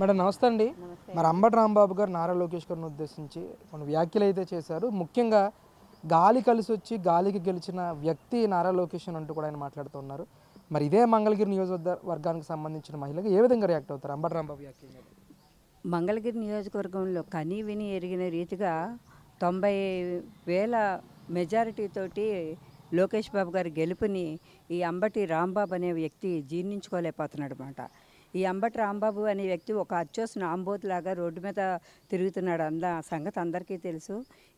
Madam నమస్తే అండి. మరి అంబటి రాంబాబు గారు నారా లోకేష్ గారిని ఉద్దేశించి కొన్ని వ్యాఖ్యలు అయితే చేశారు. ముఖ్యంగా గాలి కలిసి వచ్చి గాలికి గెలిచిన వ్యక్తి నారా లోకేష్ అని అంటూ కూడా ఆయన మాట్లాడుతున్నారు మరి ఇదే మంగళగిరి నియోజకవర్గానికి సంబంధించిన మహిళగా ఏ విధంగా రియాక్ట్ అవుతారు? అంబటి రాంబాబు వ్యాఖ్యలు? మంగళగిరి నియోజకవర్గంలో కనీ విని ఎరిగిన రీతిగా తొంభై వేల మెజారిటీ తోటి లోకేష్ బాబు గారి గెలుపుని ఈ అంబటి రాంబాబు అనే వ్యక్తి జీర్ణించుకోలేకపోతున్నాడు అనమాట ఈ అంబటి రాంబాబు అనే వ్యక్తి ఒక అచ్చోస్ నాంబోతులాగా రోడ్డు మీద తిరుగుతున్నాడు అంద సంగతి అందరికీ తెలుసు.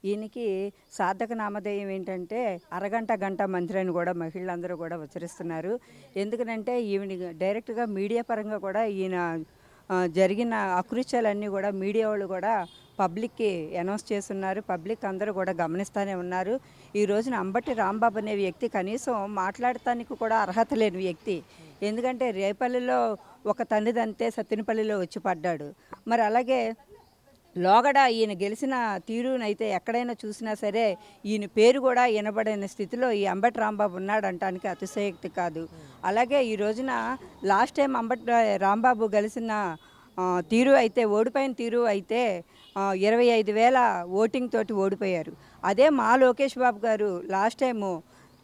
ఈయనకి సాధక నామధేయం ఏంటంటే అరగంట గంట మంత్రి అని కూడా మహిళలందరూ కూడా ఉచ్చరిస్తున్నారు. ఎందుకనంటే ఈవిని డైరెక్ట్గా మీడియా పరంగా కూడా ఈయన జరిగిన అకృత్యాలన్నీ కూడా మీడియా వాళ్ళు కూడా పబ్లిక్కి అనౌన్స్ చేస్తున్నారు. పబ్లిక్ అందరూ కూడా గమనిస్తూనే ఉన్నారు. ఈ రోజున అంబటి రాంబాబు అనే వ్యక్తి కనీసం మాట్లాడటానికి కూడా అర్హత లేని వ్యక్తి. ఎందుకంటే రేపల్లిలో ఒక తండ్రిదంతే సత్తినపల్లిలో వచ్చి పడ్డాడు. మరి అలాగే లోగడ ఈయన గెలిచిన తీరునైతే ఎక్కడైనా చూసినా సరే ఈయన పేరు కూడా వినబడిన స్థితిలో ఈ అంబటి రాంబాబు ఉన్నాడంటానికి అతిశయోక్తి కాదు. అలాగే ఈ రోజున లాస్ట్ టైం అంబటి రాంబాబు గెలిచిన తీరు అయితే ఓడిపోయిన తీరు అయితే ఇరవై ఐదు వేల ఓటింగ్ తోటి ఓడిపోయారు. అదే మా లోకేష్ బాబు గారు లాస్ట్ టైము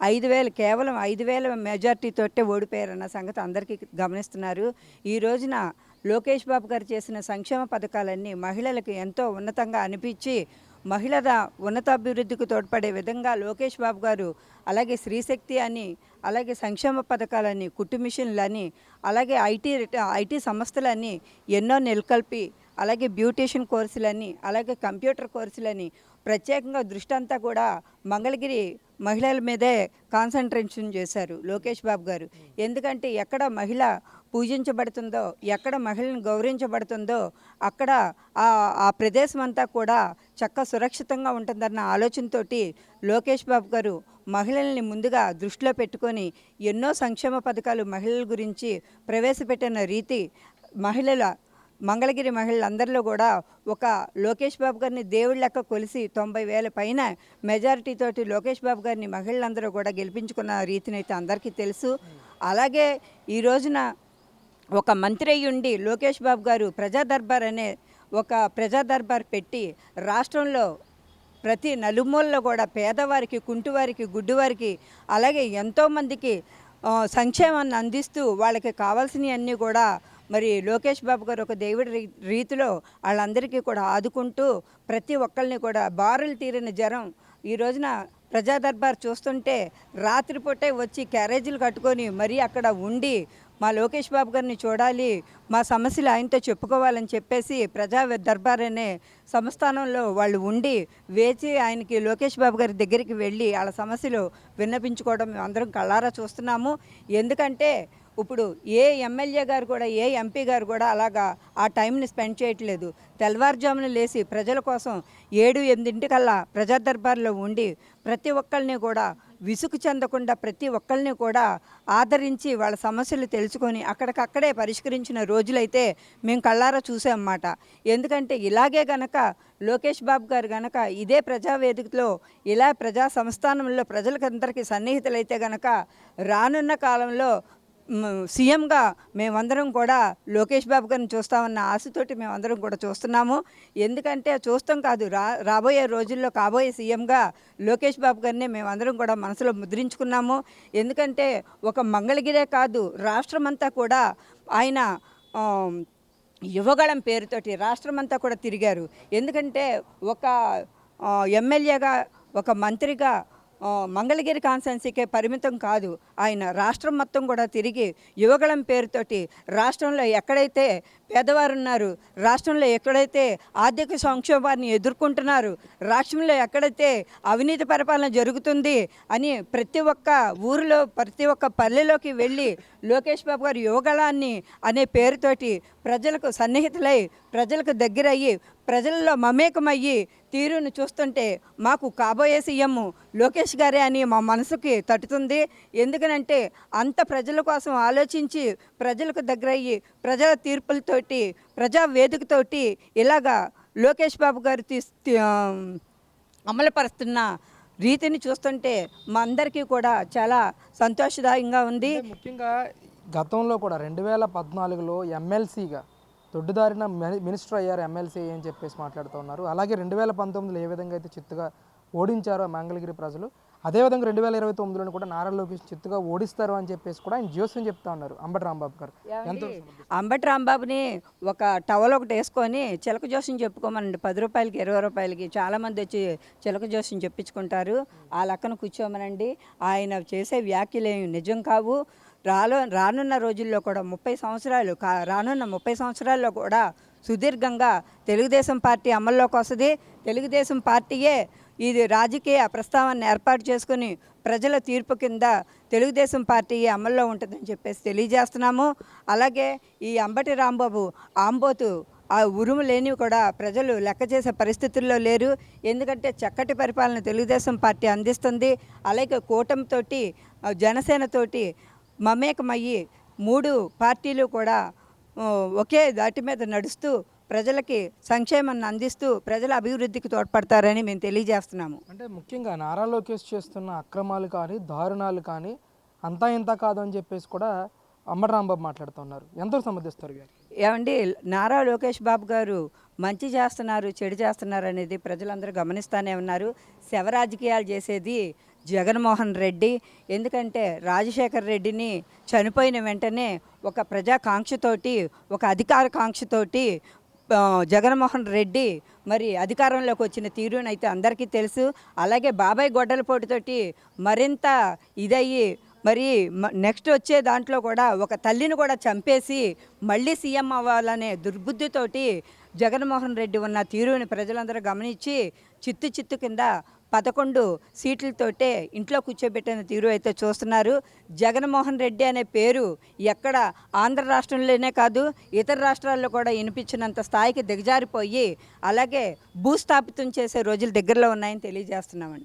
ఐదు వేలు కేవలం ఐదు వేల మెజార్టీ తోటే ఓడిపోయారన్న సంగతి అందరికీ గమనిస్తున్నారు. ఈ రోజున లోకేష్ బాబు గారు చేసిన సంక్షేమ పథకాలన్నీ మహిళలకు ఎంతో ఉన్నతంగా అనిపించి మహిళల ఉన్నతాభివృద్ధికి తోడ్పడే విధంగా లోకేష్ బాబు గారు అలాగే స్త్రీశక్తి అని అలాగే సంక్షేమ పథకాలని కుట్టు మిషన్లని అలాగే ఐటీ ఐటీ సంస్థలని ఎన్నో నెలకొల్పి అలాగే బ్యూటీషియన్ కోర్సులని అలాగే కంప్యూటర్ కోర్సులని ప్రత్యేకంగా దృష్టి అంతా కూడా మంగళగిరి మహిళల మీదే కాన్సన్ట్రేషన్ చేశారు లోకేష్ బాబు గారు. ఎందుకంటే ఎక్కడ మహిళ పూజించబడుతుందో ఎక్కడ మహిళను గౌరవించబడుతుందో అక్కడ ఆ ఆ ప్రదేశం అంతా కూడా చక్క సురక్షితంగా ఉంటుందన్న ఆలోచనతోటి లోకేష్ బాబు గారు మహిళల్ని ముందుగా దృష్టిలో పెట్టుకొని ఎన్నో సంక్షేమ పథకాలు మహిళల గురించి ప్రవేశపెట్టిన రీతి మహిళల మంగళగిరి మహిళలందరిలో కూడా ఒక లోకేష్ బాబు గారిని దేవుడి లెక్క కొలిసి తొంభై వేల పైన మెజారిటీతోటి లోకేష్ బాబు గారిని మహిళలందరూ కూడా గెలిపించుకున్న రీతిని అయితే అందరికీ తెలుసు. అలాగే ఈ రోజున ఒక మంత్రి అయ్యి ఉండి లోకేష్ బాబు గారు ప్రజా దర్బార్ అనే ఒక ప్రజా దర్బార్ పెట్టి రాష్ట్రంలో ప్రతి నలుమూలలో కూడా పేదవారికి కుంటువారికి గుడ్డువారికి అలాగే ఎంతోమందికి సంక్షేమాన్ని అందిస్తూ వాళ్ళకి కావాల్సినవన్నీ కూడా మరి లోకేష్ బాబు గారు ఒక దేవుడి రీతిలో వాళ్ళందరికీ కూడా ఆదుకుంటూ ప్రతి ఒక్కరిని కూడా బారులు తీరిన జ్వరం ఈ రోజున ప్రజా దర్బార్ చూస్తుంటే రాత్రిపూటే వచ్చి క్యారేజీలు కట్టుకొని మరీ అక్కడ ఉండి మా లోకేష్ బాబు గారిని చూడాలి మా సమస్యలు ఆయనతో చెప్పుకోవాలని చెప్పేసి ప్రజా దర్బార్ అనే సంస్థానంలో వాళ్ళు ఉండి వేచి ఆయనకి లోకేష్ బాబు గారి దగ్గరికి వెళ్ళి వాళ్ళ సమస్యలు విన్నపించుకోవడం మేము అందరం కళ్ళారా చూస్తున్నాము. ఎందుకంటే ఇప్పుడు ఏ ఎమ్మెల్యే గారు కూడా ఏ ఎంపీ గారు కూడా అలాగా ఆ టైంని స్పెండ్ చేయట్లేదు. తెల్లవారుజామున లేచి ప్రజల కోసం ఏడు ఎనిమిదింటికల్లా ప్రజా దర్బార్లో ఉండి ప్రతి ఒక్కరిని కూడా విసుగు చెందకుండా ప్రతి ఒక్కరిని కూడా ఆదరించి వాళ్ళ సమస్యలు తెలుసుకొని అక్కడికక్కడే పరిష్కరించిన రోజులైతే మేము కళ్ళారా చూసామన్నమాట. ఎందుకంటే ఇలాగే గనక లోకేష్ బాబు గారు గనక ఇదే ప్రజావేదికలో ఇలా ప్రజా సంస్థానంలో ప్రజలకందరికీ సన్నిహితులైతే గనక రానున్న కాలంలో సీఎంగా మేమందరం కూడా లోకేష్ బాబు గారిని చూస్తామన్న ఆశతోటి మేమందరం కూడా చూస్తున్నాము. ఎందుకంటే చూస్తాం కాదు రా రాబోయే రోజుల్లో కాబోయే సీఎంగా లోకేష్ బాబు గారిని మేమందరం కూడా మనసులో ముద్రించుకున్నాము. ఎందుకంటే ఒక మంగళగిరే కాదు రాష్ట్రమంతా కూడా ఆయన యువగళం పేరుతోటి రాష్ట్రమంతా కూడా తిరిగారు. ఎందుకంటే ఒక ఎమ్మెల్యేగా ఒక మంత్రిగా మంగళగిరి కాన్స్టెన్సీకే పరిమితం కాదు. ఆయన రాష్ట్రం మొత్తం కూడా తిరిగి యువగళం పేరుతోటి రాష్ట్రంలో ఎక్కడైతే పేదవారు ఉన్నారు రాష్ట్రంలో ఎక్కడైతే ఆర్థిక సంక్షోభాన్ని ఎదుర్కొంటున్నారు రాష్ట్రంలో ఎక్కడైతే అవినీతి పరిపాలన జరుగుతుంది అని ప్రతి ఒక్క ఊరిలో ప్రతి ఒక్క పల్లెలోకి వెళ్ళి లోకేష్ బాబు గారు యువగళాన్ని అనే పేరుతోటి ప్రజలకు సన్నిహితులై ప్రజలకు దగ్గరయ్యి ప్రజల్లో మమేకమయ్యి తీరును చూస్తుంటే మాకు కాబోయే సీఎం లోకేష్ గారే అని మా మనసుకి తట్టుతుంది. ఎందుకనంటే అంత ప్రజల కోసం ఆలోచించి ప్రజలకు దగ్గరయ్యి ప్రజల తీర్పులతోటి ప్రజా వేదికతోటి ఇలాగా లోకేష్ బాబు గారు తీ- అమలుపరుస్తున్న రీతిని చూస్తుంటే మా అందరికీ కూడా చాలా సంతోషదాయంగా ఉంది. ముఖ్యంగా గతంలో కూడా రెండు వేల పద్నాలుగులో ఎమ్మెల్సీగా దొడ్డుదారిన మిని- మినిస్టర్ అయ్యారు ఎమ్మెల్సీ అని చెప్పేసి మాట్లాడుతూ ఉన్నారు. అలాగే రెండు వేల పంతొమ్మిదిలో ఏ విధంగా అయితే చిత్తుగా ఓడించారో మంగళగిరి ప్రజలు అదేవిధంగా రెండు వేల ఇరవై తొమ్మిదిలో కూడా నారా లోకేష్ చిత్తుగా ఓడిస్తారు అని చెప్పేసి కూడా ఆయన జోస్యం చెప్తా ఉన్నారు అంబటి రాంబాబు గారు. ఎంత అంబటి రాంబాబుని ఒక టవల్ ఒకటి వేసుకొని చిలక జోస్యం చెప్పుకోమనండి. పది రూపాయలకి ఇరవై రూపాయలకి చాలామంది వచ్చి చిలక జోస్యం చెప్పించుకుంటారు. ఆ లెక్కన కూర్చోమనండి. ఆయన చేసే వ్యాఖ్యలు ఏమి నిజం కావు. రాలో రానున్న రోజుల్లో కూడా ముప్పై సంవత్సరాలు కా రానున్న ముప్పై సంవత్సరాల్లో కూడా సుదీర్ఘంగా తెలుగుదేశం పార్టీ అమల్లోకి వస్తుంది. తెలుగుదేశం పార్టీయే ఇది రాజకీయ ప్రస్తావన ఏర్పాటు చేసుకుని ప్రజల తీర్పు కింద తెలుగుదేశం పార్టీ అమల్లో ఉంటుందని చెప్పేసి తెలియజేస్తున్నాము. అలాగే ఈ అంబటి రాంబాబు ఆంబోతు ఆ ఉరుము లేనివి కూడా ప్రజలు లెక్క చేసే పరిస్థితుల్లో లేరు. ఎందుకంటే చక్కటి పరిపాలన తెలుగుదేశం పార్టీ అందిస్తుంది. అలాగే కూటమితోటి జనసేనతోటి మమేకమయ్యి మూడు పార్టీలు కూడా ఒకే దాటి మీద నడుస్తూ ప్రజలకి సంక్షేమాన్ని అందిస్తూ ప్రజల అభివృద్ధికి తోడ్పడతారని మేము తెలియజేస్తున్నాము. అంటే ముఖ్యంగా నారా లోకేష్ చేస్తున్న అక్రమాలు కానీ దారుణాలు కానీ అంతా ఇంత కాదు అని చెప్పేసి కూడా అంబటి రాంబాబు మాట్లాడుతున్నారు. ఎంతో సమర్థిస్తారు ఏమండి నారా లోకేష్ బాబు గారు మంచి చేస్తున్నారు చెడు చేస్తున్నారు అనేది ప్రజలందరూ గమనిస్తూనే ఉన్నారు. శవ రాజకీయాలు చేసేది జగన్మోహన్ రెడ్డి. ఎందుకంటే రాజశేఖర్ రెడ్డిని చనిపోయిన వెంటనే ఒక ప్రజాకాంక్షతోటి ఒక అధికార కాంక్షతోటి జగన్మోహన్ రెడ్డి మరి అధికారంలోకి వచ్చిన తీరునైతే అందరికీ తెలుసు. అలాగే బాబాయ్ గొడ్డలపోటుతోటి మరింత ఇదయ్యి మరి మ- నెక్స్ట్ వచ్చే దాంట్లో కూడా ఒక తల్లిని కూడా చంపేసి మళ్ళీ సీఎం అవ్వాలనే దుర్బుద్ధితోటి జగన్మోహన్ రెడ్డి ఉన్న తీరుని ప్రజలందరూ గమనించి చిత్తు చిత్తు కింద పదకొండు సీట్లతోటే ఇంట్లో కూర్చోబెట్టిన తీరు అయితే చూస్తున్నారు. జగన్మోహన్ రెడ్డి అనే పేరు ఎక్కడ ఆంధ్ర రాష్ట్రంలోనే కాదు ఇతర రాష్ట్రాల్లో కూడా వినిపించినంత స్థాయికి దిగజారిపోయి అలాగే భూస్థాపితం చేసే రోజులు దగ్గరలో ఉన్నాయని తెలియజేస్తున్నామండి.